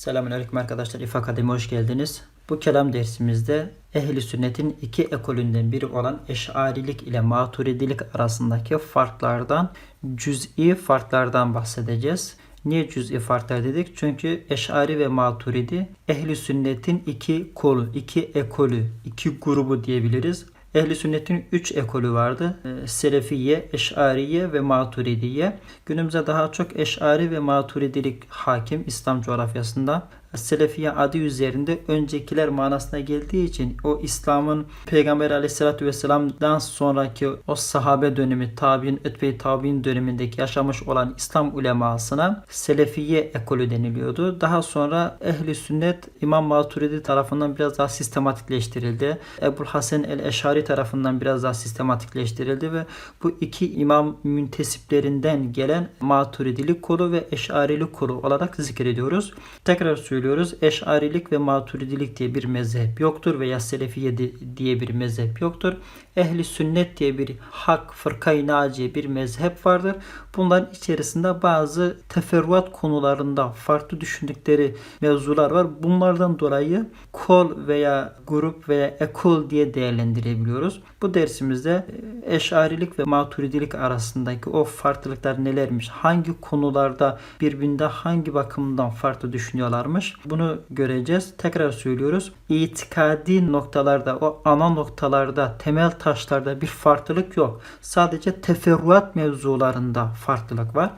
Selamünaleyküm arkadaşlar. İF Akademi hoş geldiniz. Bu kelam dersimizde ehli sünnetin iki ekolünden biri olan eşarilik ile maturidilik arasındaki farklardan, cüz'i farklardan bahsedeceğiz. Niye cüz'i farklar dedik? Çünkü eşari ve maturidi ehli sünnetin iki kolu, iki ekolü, iki grubu diyebiliriz. Ehli sünnetin 3 ekolü vardı. Ee, Selefiye, Eşariye ve Maturidiye. Günümüzde daha çok Eşari ve Maturidilik hakim İslam coğrafyasında. Selefiye adı üzerinde öncekiler manasına geldiği için o İslam'ın Peygamber aleyhissalatü vesselam'dan sonraki o sahabe dönemi, tabi'in, etbe tabi'in dönemindeki yaşamış olan İslam ulemasına Selefiye ekolü deniliyordu. Daha sonra ehli sünnet İmam Maturidi tarafından biraz daha sistematikleştirildi. Ebu Hasan el-Eşari tarafından biraz daha sistematikleştirildi ve bu iki imam müntesiplerinden gelen Maturidilik kolu ve Eşarilik kolu olarak zikrediyoruz. Tekrar söylüyorum söylüyoruz. Eşarilik ve maturidilik diye bir mezhep yoktur veya selefiye diye bir mezhep yoktur. Ehli sünnet diye bir hak, fırkayı naciye bir mezhep vardır. Bunların içerisinde bazı teferruat konularında farklı düşündükleri mevzular var. Bunlardan dolayı kol veya grup veya ekol diye değerlendirebiliyoruz. Bu dersimizde e, eşarilik ve maturidilik arasındaki o farklılıklar nelermiş? Hangi konularda birbirinde hangi bakımdan farklı düşünüyorlarmış? Bunu göreceğiz. Tekrar söylüyoruz. İtikadi noktalarda, o ana noktalarda, temel taşlarda bir farklılık yok. Sadece teferruat mevzularında farklılık var.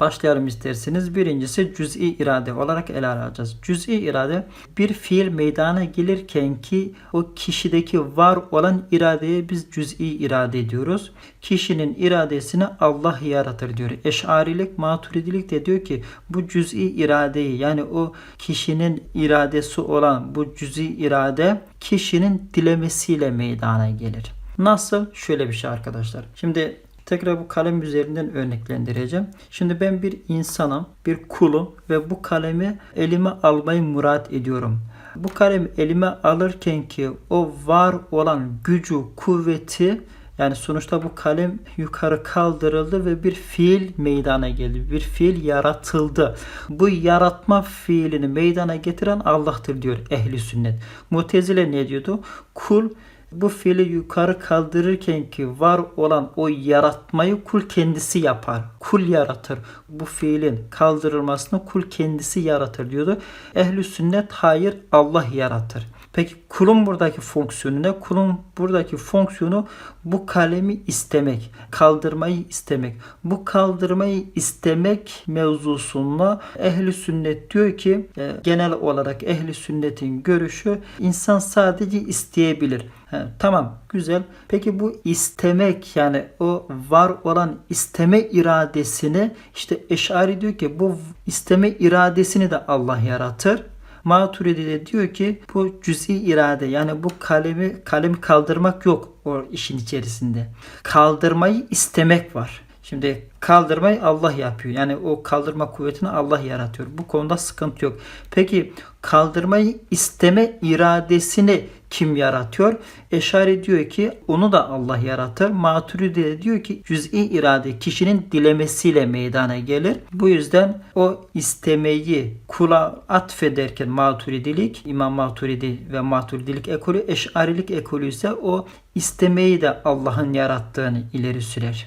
Başlayalım isterseniz. Birincisi cüz'i irade olarak ele alacağız. Cüz'i irade bir fiil meydana gelirken ki o kişideki var olan iradeye biz cüz'i irade ediyoruz. Kişinin iradesini Allah yaratır diyor. Eşarilik, maturidilik de diyor ki bu cüz'i iradeyi yani o kişinin iradesi olan bu cüz'i irade kişinin dilemesiyle meydana gelir. Nasıl? Şöyle bir şey arkadaşlar. Şimdi Tekrar bu kalem üzerinden örneklendireceğim. Şimdi ben bir insanım, bir kulum ve bu kalemi elime almayı murat ediyorum. Bu kalemi elime alırken ki o var olan gücü, kuvveti yani sonuçta bu kalem yukarı kaldırıldı ve bir fiil meydana geldi. Bir fiil yaratıldı. Bu yaratma fiilini meydana getiren Allah'tır diyor ehli sünnet. Mutezile ne diyordu? Kul bu fiili yukarı kaldırırken ki var olan o yaratmayı kul kendisi yapar. Kul yaratır. Bu fiilin kaldırılmasını kul kendisi yaratır diyordu. Ehli sünnet hayır Allah yaratır. Peki kulun buradaki fonksiyonu ne? Kulun buradaki fonksiyonu bu kalemi istemek, kaldırmayı istemek. Bu kaldırmayı istemek mevzusunda ehli sünnet diyor ki e, genel olarak ehli sünnetin görüşü insan sadece isteyebilir. He, tamam güzel. Peki bu istemek yani o var olan isteme iradesini işte Eşari diyor ki bu isteme iradesini de Allah yaratır. Maturidi de diyor ki bu cüz'i irade yani bu kalemi kalemi kaldırmak yok o işin içerisinde. Kaldırmayı istemek var. Şimdi kaldırmayı Allah yapıyor. Yani o kaldırma kuvvetini Allah yaratıyor. Bu konuda sıkıntı yok. Peki kaldırmayı isteme iradesini kim yaratıyor? Eşari diyor ki onu da Allah yaratır. Maturidi de diyor ki cüz'i irade kişinin dilemesiyle meydana gelir. Bu yüzden o istemeyi kula atfederken maturidilik, İmam Maturidi ve maturidilik ekolü, eşarilik ekolü ise o istemeyi de Allah'ın yarattığını ileri sürer.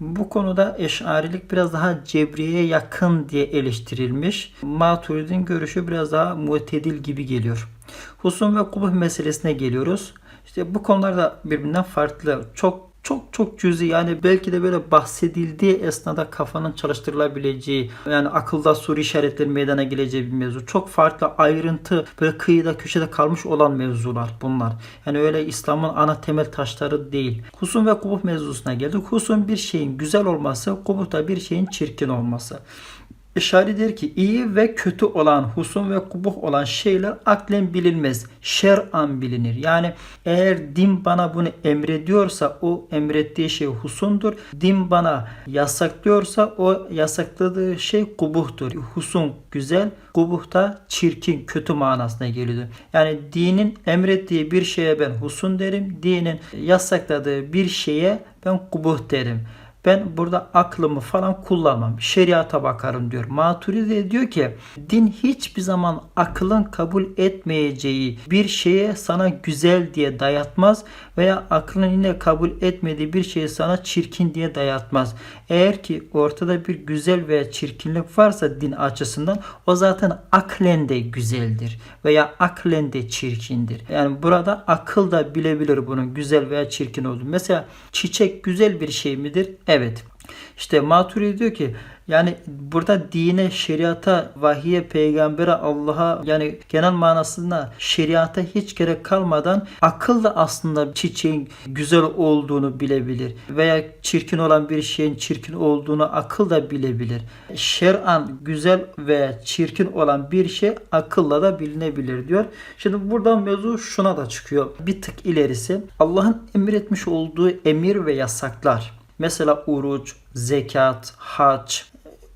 Bu konuda eşarilik biraz daha cebriye yakın diye eleştirilmiş. Maturid'in görüşü biraz daha mutedil gibi geliyor. Husum ve kubuh meselesine geliyoruz. İşte bu konularda birbirinden farklı. Çok çok çok cüzi yani belki de böyle bahsedildiği esnada kafanın çalıştırılabileceği yani akılda soru işaretleri meydana geleceği bir mevzu. Çok farklı ayrıntı böyle kıyıda köşede kalmış olan mevzular bunlar. Yani öyle İslam'ın ana temel taşları değil. Husum ve kubuh mevzusuna geldik. Husum bir şeyin güzel olması, kubuh da bir şeyin çirkin olması. Eşari der ki iyi ve kötü olan, husum ve kubuh olan şeyler aklen bilinmez. Şer'an bilinir. Yani eğer din bana bunu emrediyorsa o emrettiği şey husumdur. Din bana yasaklıyorsa o yasakladığı şey kubuhtur. Husum güzel, kubuh da çirkin, kötü manasına geliyor. Yani dinin emrettiği bir şeye ben husun derim. Dinin yasakladığı bir şeye ben kubuh derim. Ben burada aklımı falan kullanmam. Şeriata bakarım diyor. Maturidi diyor ki din hiçbir zaman akılın kabul etmeyeceği bir şeye sana güzel diye dayatmaz veya aklın yine kabul etmediği bir şeyi sana çirkin diye dayatmaz. Eğer ki ortada bir güzel veya çirkinlik varsa din açısından o zaten aklen de güzeldir veya aklen de çirkindir. Yani burada akıl da bilebilir bunun güzel veya çirkin olduğunu. Mesela çiçek güzel bir şey midir? Evet. İşte Maturidi diyor ki yani burada dine, şeriata, vahiye, peygambere, Allah'a yani genel manasında şeriata hiç gerek kalmadan akıl da aslında çiçeğin güzel olduğunu bilebilir. Veya çirkin olan bir şeyin çirkin olduğunu akıl da bilebilir. Şer'an güzel veya çirkin olan bir şey akılla da bilinebilir diyor. Şimdi buradan mevzu şuna da çıkıyor. Bir tık ilerisi Allah'ın emretmiş olduğu emir ve yasaklar. Mesela oruç, zekat, hac,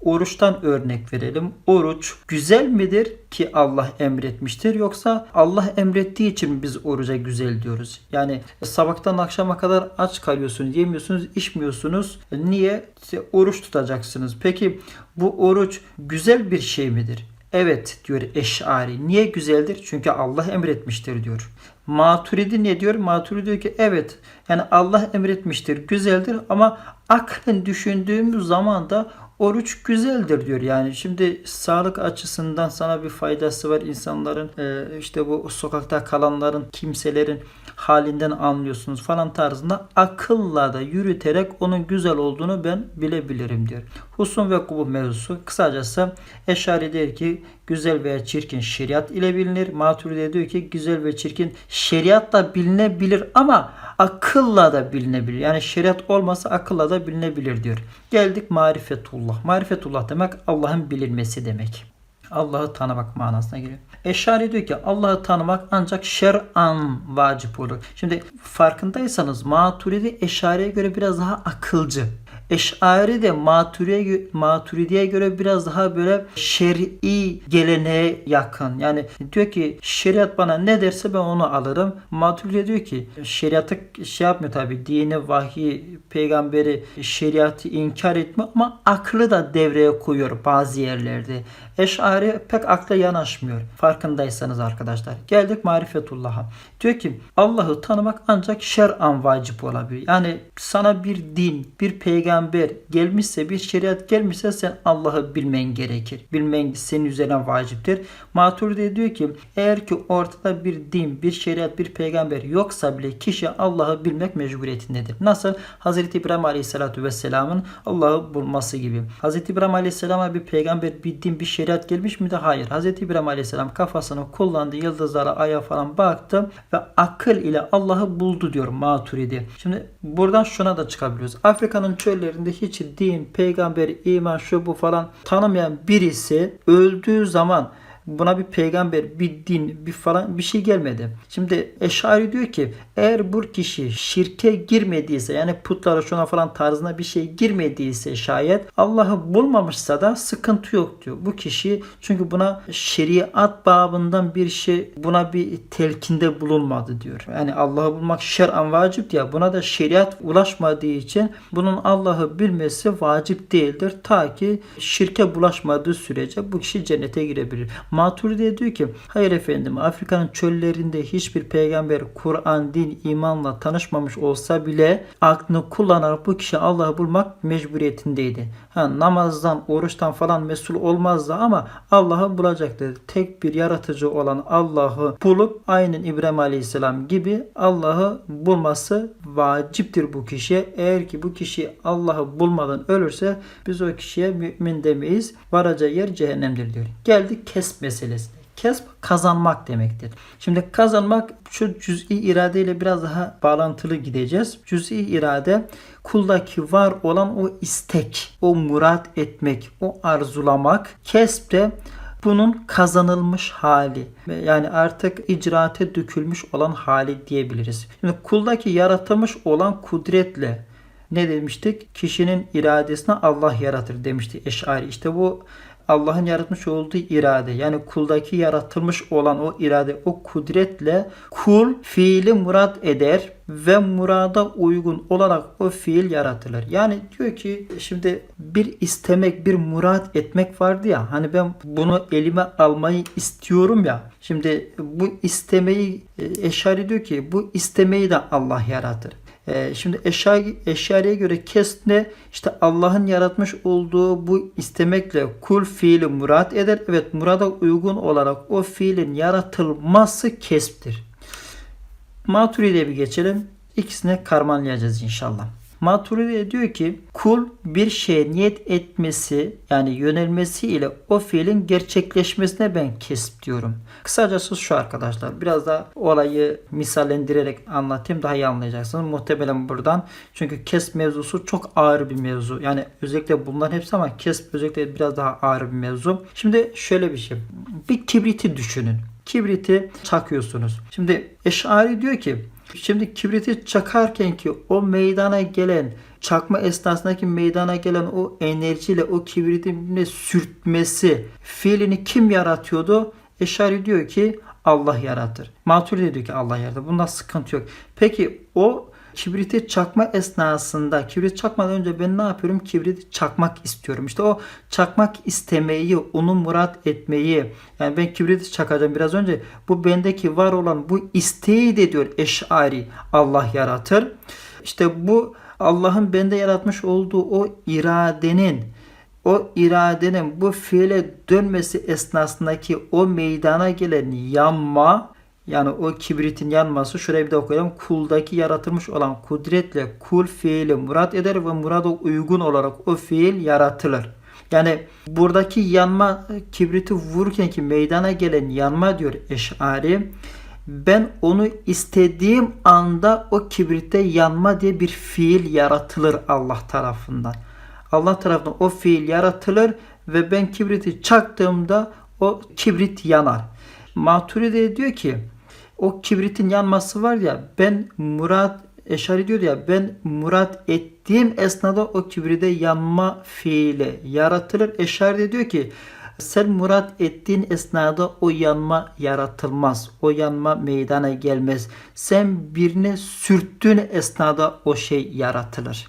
Oruçtan örnek verelim. Oruç güzel midir ki Allah emretmiştir yoksa Allah emrettiği için biz oruca güzel diyoruz? Yani sabahtan akşama kadar aç kalıyorsunuz, yemiyorsunuz, içmiyorsunuz. Niye? İşte oruç tutacaksınız. Peki bu oruç güzel bir şey midir? Evet diyor Eş'ari. Niye güzeldir? Çünkü Allah emretmiştir diyor. Maturidi ne diyor? Maturidi diyor ki evet yani Allah emretmiştir, güzeldir ama aklen düşündüğümüz zaman da oruç güzeldir diyor. Yani şimdi sağlık açısından sana bir faydası var insanların e, işte bu sokakta kalanların kimselerin halinden anlıyorsunuz falan tarzında akılla da yürüterek onun güzel olduğunu ben bilebilirim diyor. Husun ve kubu mevzusu kısacası Eşari der ki güzel veya çirkin şeriat ile bilinir. Maturidi diyor ki güzel ve çirkin şeriatla bilinebilir ama akılla da bilinebilir. Yani şeriat olmasa akılla da bilinebilir diyor. Geldik marifetullah. Marifetullah demek Allah'ın bilinmesi demek. Allah'ı tanımak manasına geliyor. Eşari diyor ki Allah'ı tanımak ancak şer'an vacip olur. Şimdi farkındaysanız Maturidi Eşari'ye göre biraz daha akılcı. Eş'ari de Maturidi'ye, Maturidi'ye göre biraz daha böyle şer'i geleneğe yakın. Yani diyor ki şeriat bana ne derse ben onu alırım. Maturidi diyor ki şeriatı şey yapmıyor tabi dini, vahiy, peygamberi, şeriatı inkar etme ama aklı da devreye koyuyor bazı yerlerde. Eş'ari pek akla yanaşmıyor. Farkındaysanız arkadaşlar. Geldik marifetullah'a. Diyor ki Allah'ı tanımak ancak şer'an vacip olabilir. Yani sana bir din, bir peygamber gelmişse, bir şeriat gelmişse sen Allah'ı bilmen gerekir. Bilmen senin üzerine vaciptir. Maturidi diyor ki eğer ki ortada bir din, bir şeriat, bir peygamber yoksa bile kişi Allah'ı bilmek mecburiyetindedir. Nasıl? Hazreti İbrahim Aleyhisselatü Vesselam'ın Allah'ı bulması gibi. Hazreti İbrahim Aleyhisselam'a bir peygamber, bir din, bir şeriat gelmiş miydi? Hayır. Hazreti İbrahim Aleyhisselam kafasını kullandı, yıldızlara, aya falan baktı ve akıl ile Allah'ı buldu diyor Maturidi. Şimdi buradan şuna da çıkabiliyoruz. Afrika'nın çöllerinde hiç din, peygamber, iman, şu bu falan tanımayan birisi öldüğü zaman buna bir peygamber, bir din, bir falan bir şey gelmedi. Şimdi Eşari diyor ki eğer bu kişi şirke girmediyse yani putlara şuna falan tarzına bir şey girmediyse şayet Allah'ı bulmamışsa da sıkıntı yok diyor. Bu kişi çünkü buna şeriat babından bir şey buna bir telkinde bulunmadı diyor. Yani Allah'ı bulmak şer'an vacip diye buna da şeriat ulaşmadığı için bunun Allah'ı bilmesi vacip değildir. Ta ki şirke bulaşmadığı sürece bu kişi cennete girebilir. Maturidi diyor ki hayır efendim Afrika'nın çöllerinde hiçbir peygamber Kur'an, din, imanla tanışmamış olsa bile aklını kullanarak bu kişi Allah'ı bulmak mecburiyetindeydi. Ha, namazdan, oruçtan falan mesul olmazdı ama Allah'ı bulacaktı. Tek bir yaratıcı olan Allah'ı bulup aynen İbrahim Aleyhisselam gibi Allah'ı bulması vaciptir bu kişiye. Eğer ki bu kişi Allah'ı bulmadan ölürse biz o kişiye mümin demeyiz. Varacağı yer cehennemdir diyor. Geldik kesb meselesine. Kesb kazanmak demektir. Şimdi kazanmak şu cüz'i irade ile biraz daha bağlantılı gideceğiz. Cüz'i irade kuldaki var olan o istek, o murat etmek, o arzulamak. Kesb de bunun kazanılmış hali yani artık icraate dökülmüş olan hali diyebiliriz. Şimdi kuldaki yaratılmış olan kudretle ne demiştik? Kişinin iradesine Allah yaratır demişti Eş'ari. İşte bu Allah'ın yaratmış olduğu irade yani kuldaki yaratılmış olan o irade o kudretle kul fiili murat eder ve murada uygun olarak o fiil yaratılır. Yani diyor ki şimdi bir istemek, bir murat etmek vardı ya. Hani ben bunu elime almayı istiyorum ya. Şimdi bu istemeyi e, Eşari diyor ki bu istemeyi de Allah yaratır. E, Şimdi eşari, eşariye göre kesne işte Allah'ın yaratmış olduğu bu istemekle kul fiili murat eder. Evet murada uygun olarak o fiilin yaratılması kesptir. Maturidi'ye bir geçelim. İkisine karmanlayacağız inşallah. Maturidi diyor ki kul bir şeye niyet etmesi yani yönelmesi ile o fiilin gerçekleşmesine ben kesp diyorum. Kısacası şu arkadaşlar biraz da olayı misallendirerek anlatayım daha iyi anlayacaksınız. Muhtemelen buradan çünkü kesp mevzusu çok ağır bir mevzu. Yani özellikle bunların hepsi ama kesp özellikle biraz daha ağır bir mevzu. Şimdi şöyle bir şey. Bir kibriti düşünün. Kibriti çakıyorsunuz. Şimdi Eşari diyor ki Şimdi kibriti çakarken ki o meydana gelen çakma esnasındaki meydana gelen o enerjiyle o kibritin sürtmesi fiilini kim yaratıyordu? Eşari diyor ki Allah yaratır. Maturidi diyor ki Allah yaratır. Bunda sıkıntı yok. Peki o kibriti çakma esnasında kibrit çakmadan önce ben ne yapıyorum? Kibriti çakmak istiyorum. İşte o çakmak istemeyi, onu murat etmeyi yani ben kibriti çakacağım biraz önce bu bendeki var olan bu isteği de diyor eşari Allah yaratır. İşte bu Allah'ın bende yaratmış olduğu o iradenin o iradenin bu fiile dönmesi esnasındaki o meydana gelen yanma yani o kibritin yanması şuraya bir de okuyalım. Kuldaki yaratılmış olan kudretle kul fiili murat eder ve murada uygun olarak o fiil yaratılır. Yani buradaki yanma kibriti vururken ki meydana gelen yanma diyor Eş'ari. Ben onu istediğim anda o kibritte yanma diye bir fiil yaratılır Allah tarafından. Allah tarafından o fiil yaratılır ve ben kibriti çaktığımda o kibrit yanar. Maturidi diyor ki o kibritin yanması var ya ben murat Eşari diyor ya ben murat ettiğim esnada o kibride yanma fiili yaratılır. Eşari de diyor ki sen murat ettiğin esnada o yanma yaratılmaz. O yanma meydana gelmez. Sen birine sürttüğün esnada o şey yaratılır.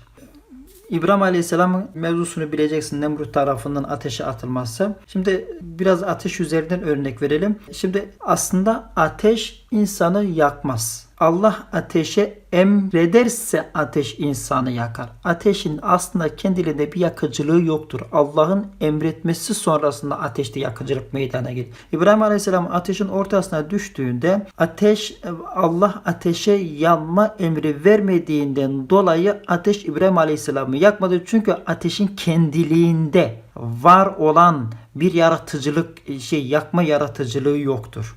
İbrahim Aleyhisselam'ın mevzusunu bileceksin Nemrut tarafından ateşe atılması. Şimdi biraz ateş üzerinden örnek verelim. Şimdi aslında ateş insanı yakmaz. Allah ateşe emrederse ateş insanı yakar. Ateşin aslında kendiliğinde bir yakıcılığı yoktur. Allah'ın emretmesi sonrasında ateşte yakıcılık meydana gelir. İbrahim Aleyhisselam ateşin ortasına düştüğünde ateş Allah ateşe yanma emri vermediğinden dolayı ateş İbrahim Aleyhisselam'ı yakmadı. Çünkü ateşin kendiliğinde var olan bir yaratıcılık şey yakma yaratıcılığı yoktur.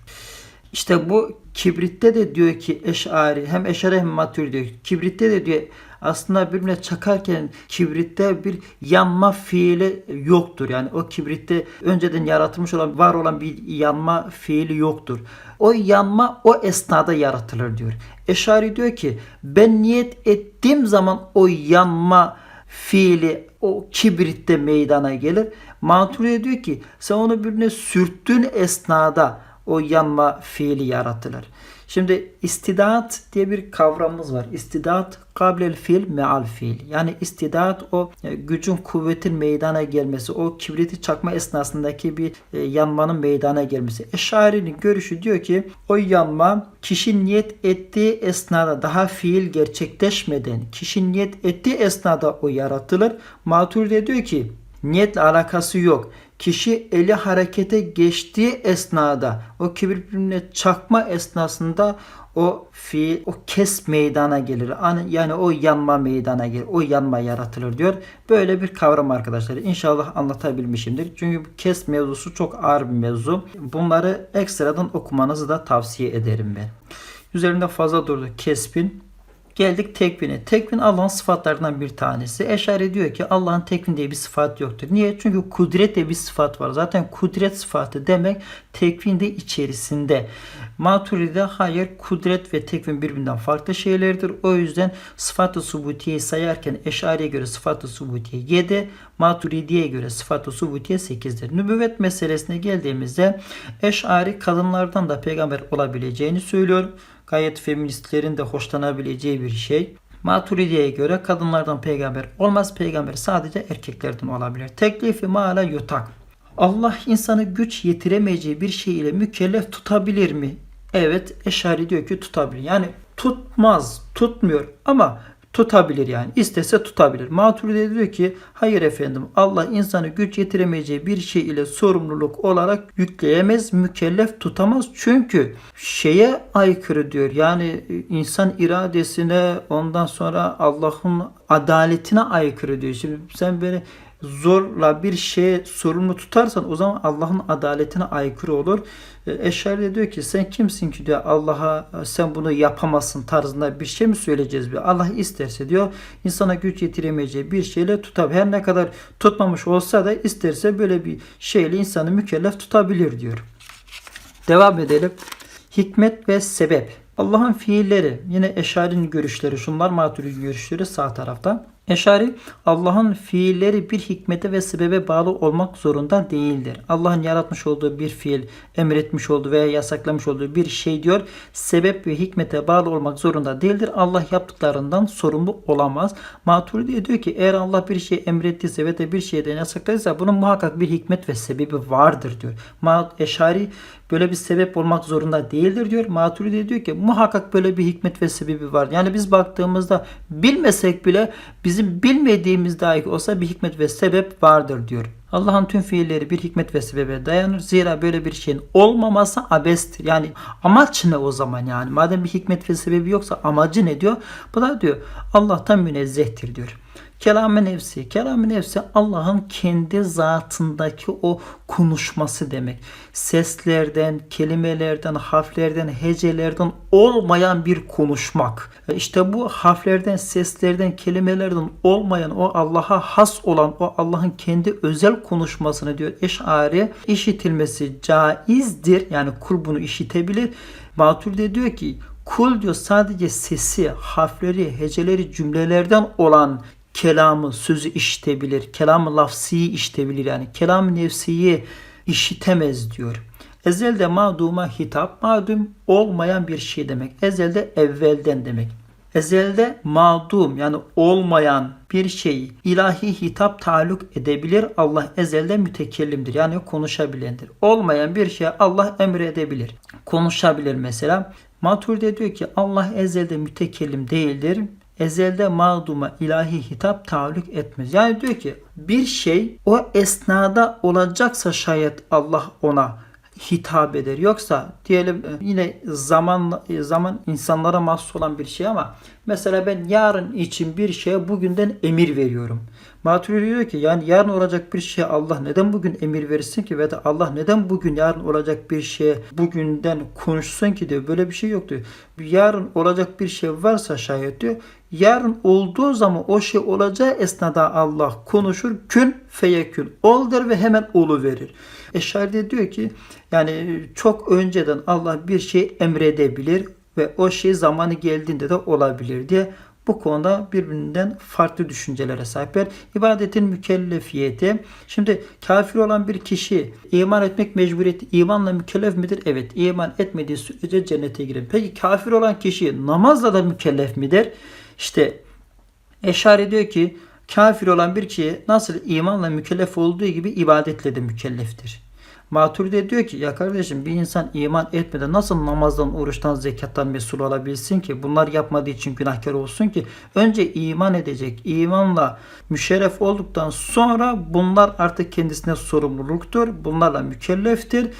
İşte bu kibritte de diyor ki eşari hem eşari hem matür diyor. Kibritte de diyor aslında birbirine çakarken kibritte bir yanma fiili yoktur. Yani o kibritte önceden yaratılmış olan var olan bir yanma fiili yoktur. O yanma o esnada yaratılır diyor. Eşari diyor ki ben niyet ettiğim zaman o yanma fiili o kibritte meydana gelir. Maturiye diyor ki sen onu birbirine sürttüğün esnada o yanma fiili yaratılır. Şimdi istidat diye bir kavramımız var. İstidat kablel fiil meal fiil. Yani istidat o e, gücün kuvvetin meydana gelmesi, o kibriti çakma esnasındaki bir e, yanmanın meydana gelmesi. Eşari'nin görüşü diyor ki o yanma kişi niyet ettiği esnada daha fiil gerçekleşmeden kişi niyet ettiği esnada o yaratılır. Maturidi diyor ki niyetle alakası yok kişi eli harekete geçtiği esnada o kibir birbirine çakma esnasında o fiil, o kes meydana gelir. Yani o yanma meydana gelir. O yanma yaratılır diyor. Böyle bir kavram arkadaşlar. İnşallah anlatabilmişimdir. Çünkü bu kes mevzusu çok ağır bir mevzu. Bunları ekstradan okumanızı da tavsiye ederim ben. Üzerinde fazla durdu. Kesbin Geldik tekvine. Tekvin Allah'ın sıfatlarından bir tanesi. Eşari diyor ki Allah'ın tekvin diye bir sıfat yoktur. Niye? Çünkü kudret diye bir sıfat var. Zaten kudret sıfatı demek tekvin de içerisinde. Maturide hayır kudret ve tekvin birbirinden farklı şeylerdir. O yüzden sıfat-ı sayarken Eşari'ye göre sıfat-ı subutiye 7, Maturidi'ye göre sıfat-ı subutiye 8'dir. Nübüvvet meselesine geldiğimizde Eşari kadınlardan da peygamber olabileceğini söylüyor. Gayet feministlerin de hoşlanabileceği bir şey. Maturidi'ye göre kadınlardan peygamber olmaz. Peygamber sadece erkeklerden olabilir. Teklifi maala yutak. Allah insanı güç yetiremeyeceği bir şey ile mükellef tutabilir mi? Evet Eşari diyor ki tutabilir. Yani tutmaz, tutmuyor ama tutabilir yani. İstese tutabilir. Maturidi diyor ki hayır efendim Allah insanı güç yetiremeyeceği bir şey ile sorumluluk olarak yükleyemez, mükellef tutamaz. Çünkü şeye aykırı diyor. Yani insan iradesine ondan sonra Allah'ın adaletine aykırı diyor. Şimdi sen beni zorla bir şeye sorumlu tutarsan o zaman Allah'ın adaletine aykırı olur. E, Eşari de diyor ki sen kimsin ki diyor Allah'a sen bunu yapamazsın tarzında bir şey mi söyleyeceğiz diyor. Allah isterse diyor insana güç yetiremeyeceği bir şeyle tutar. Her ne kadar tutmamış olsa da isterse böyle bir şeyle insanı mükellef tutabilir diyor. Devam edelim. Hikmet ve sebep. Allah'ın fiilleri yine Eşari'nin görüşleri şunlar Maturidi görüşleri sağ tarafta. Eşari Allah'ın fiilleri bir hikmete ve sebebe bağlı olmak zorunda değildir. Allah'ın yaratmış olduğu bir fiil, emretmiş olduğu veya yasaklamış olduğu bir şey diyor. Sebep ve hikmete bağlı olmak zorunda değildir. Allah yaptıklarından sorumlu olamaz. Maturidi diyor ki eğer Allah bir şey emrettiyse ve de bir şeyden yasakladıysa bunun muhakkak bir hikmet ve sebebi vardır diyor. Eşari böyle bir sebep olmak zorunda değildir diyor. Maturidi diyor ki muhakkak böyle bir hikmet ve sebebi var. Yani biz baktığımızda bilmesek bile bizim bilmediğimiz dahi olsa bir hikmet ve sebep vardır diyor. Allah'ın tüm fiilleri bir hikmet ve sebebe dayanır. Zira böyle bir şeyin olmaması abestir. Yani amaç ne o zaman yani? Madem bir hikmet ve sebebi yoksa amacı ne diyor? Bu da diyor Allah'tan münezzehtir diyor. Kelam-ı nefsi. Kelam-ı nefsi Allah'ın kendi zatındaki o konuşması demek. Seslerden, kelimelerden, harflerden, hecelerden olmayan bir konuşmak. İşte bu harflerden, seslerden, kelimelerden olmayan o Allah'a has olan o Allah'ın kendi özel konuşmasını diyor Eş'ari işitilmesi caizdir. Yani kul bunu işitebilir. Maturidi diyor ki kul diyor sadece sesi, harfleri, heceleri, cümlelerden olan kelamı, sözü işitebilir. Kelamı lafsiyi işitebilir. Yani kelam nefsiyi işitemez diyor. Ezelde maduma hitap, madum olmayan bir şey demek. Ezelde evvelden demek. Ezelde madum yani olmayan bir şey ilahi hitap taluk edebilir. Allah ezelde mütekellimdir yani konuşabilendir. Olmayan bir şey Allah emredebilir. Konuşabilir mesela. Maturide diyor ki Allah ezelde mütekellim değildir ezelde mağduma ilahi hitap tahallük etmez. Yani diyor ki bir şey o esnada olacaksa şayet Allah ona hitap eder. Yoksa diyelim e, yine zaman e, zaman insanlara mahsus olan bir şey ama mesela ben yarın için bir şeye bugünden emir veriyorum. Maturidi diyor ki yani yarın olacak bir şeye Allah neden bugün emir verirsin ki ve de Allah neden bugün yarın olacak bir şeye bugünden konuşsun ki diyor. Böyle bir şey yok diyor. Yarın olacak bir şey varsa şayet diyor. Yarın olduğu zaman o şey olacağı esnada Allah konuşur. Kün feyekün. Ol der ve hemen olu verir. Eşari diyor ki yani çok önceden Allah bir şey emredebilir ve o şey zamanı geldiğinde de olabilir diye bu konuda birbirinden farklı düşüncelere sahipler. İbadetin mükellefiyeti. Şimdi kafir olan bir kişi iman etmek mecburiyeti imanla mükellef midir? Evet. iman etmediği sürece cennete girer. Peki kafir olan kişi namazla da mükellef midir? İşte Eşari diyor ki kafir olan bir kişi nasıl imanla mükellef olduğu gibi ibadetle de mükelleftir. Maturide diyor ki ya kardeşim bir insan iman etmeden nasıl namazdan, oruçtan, zekattan mesul olabilsin ki? Bunlar yapmadığı için günahkar olsun ki? Önce iman edecek. İmanla müşerref olduktan sonra bunlar artık kendisine sorumluluktur. Bunlarla mükelleftir.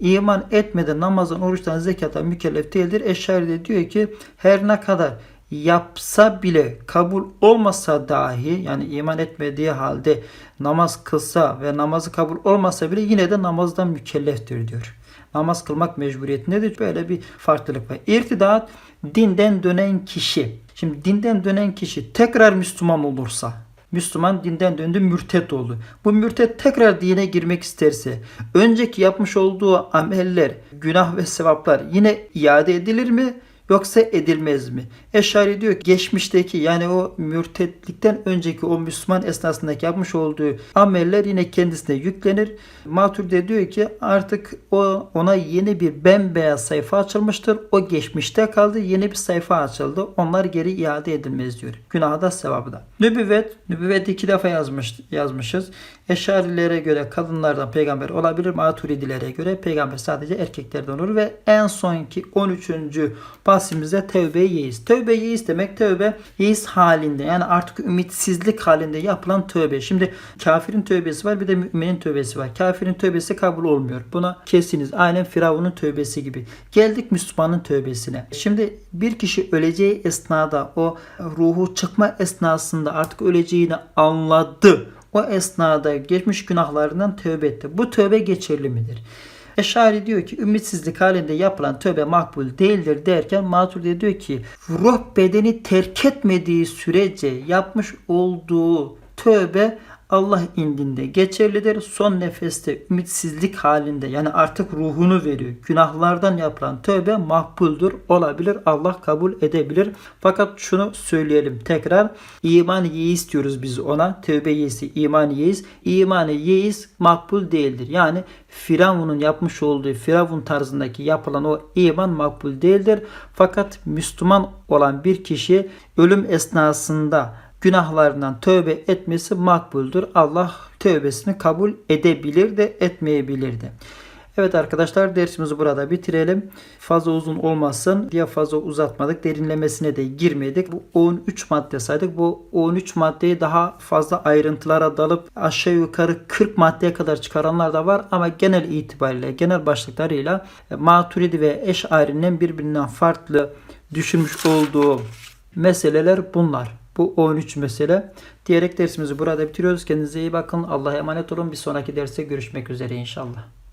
İman etmeden namazdan, oruçtan, zekattan mükellef değildir. Eşari de diyor ki her ne kadar yapsa bile kabul olmasa dahi yani iman etmediği halde namaz kılsa ve namazı kabul olmasa bile yine de namazdan mükelleftir diyor. Namaz kılmak mecburiyetindedir. Böyle bir farklılık var. İrtidat dinden dönen kişi. Şimdi dinden dönen kişi tekrar Müslüman olursa Müslüman dinden döndü mürtet oldu. Bu mürtet tekrar dine girmek isterse önceki yapmış olduğu ameller, günah ve sevaplar yine iade edilir mi? Yoksa edilmez mi? Eşari diyor ki geçmişteki yani o mürtetlikten önceki o Müslüman esnasındaki yapmış olduğu ameller yine kendisine yüklenir. Maturide diyor ki artık o ona yeni bir bembeyaz sayfa açılmıştır. O geçmişte kaldı. Yeni bir sayfa açıldı. Onlar geri iade edilmez diyor. Günahı da sevabı da. Nübüvvet. Nübüvvet iki defa yazmış, yazmışız. Eşarilere göre kadınlardan peygamber olabilir. Maturidilere göre peygamber sadece erkeklerden olur ve en sonki 13. bahsimizde tevbe-i yeis. Tevbe-i yeis demek tövbe yeis halinde yani artık ümitsizlik halinde yapılan tövbe. Şimdi kafirin tövbesi var bir de müminin tövbesi var. Kafirin tövbesi kabul olmuyor. Buna kesiniz. Aynen Firavun'un tövbesi gibi. Geldik Müslümanın tövbesine. Şimdi bir kişi öleceği esnada o ruhu çıkma esnasında artık öleceğini anladı. O esnada geçmiş günahlarından tövbe etti. Bu tövbe geçerli midir? Eşari diyor ki ümitsizlik halinde yapılan tövbe makbul değildir derken Maturidi diyor ki ruh bedeni terk etmediği sürece yapmış olduğu tövbe Allah indinde geçerlidir. Son nefeste ümitsizlik halinde yani artık ruhunu veriyor. Günahlardan yapılan tövbe makbuldür, olabilir. Allah kabul edebilir. Fakat şunu söyleyelim tekrar. İman yeis diyoruz biz ona. Tövbe yeisi iman yeis. İmanı yeis makbul değildir. Yani Firavun'un yapmış olduğu Firavun tarzındaki yapılan o iman makbul değildir. Fakat Müslüman olan bir kişi ölüm esnasında günahlarından tövbe etmesi makbuldür. Allah tövbesini kabul edebilir de etmeyebilir de. Evet arkadaşlar dersimizi burada bitirelim. Fazla uzun olmasın diye fazla uzatmadık. Derinlemesine de girmedik. Bu 13 madde saydık. Bu 13 maddeyi daha fazla ayrıntılara dalıp aşağı yukarı 40 maddeye kadar çıkaranlar da var. Ama genel itibariyle, genel başlıklarıyla Maturidi ve Eş'ari'nin birbirinden farklı düşünmüş olduğu meseleler bunlar. Bu 13 mesele. Diyerek dersimizi burada bitiriyoruz. Kendinize iyi bakın. Allah'a emanet olun. Bir sonraki derste görüşmek üzere inşallah.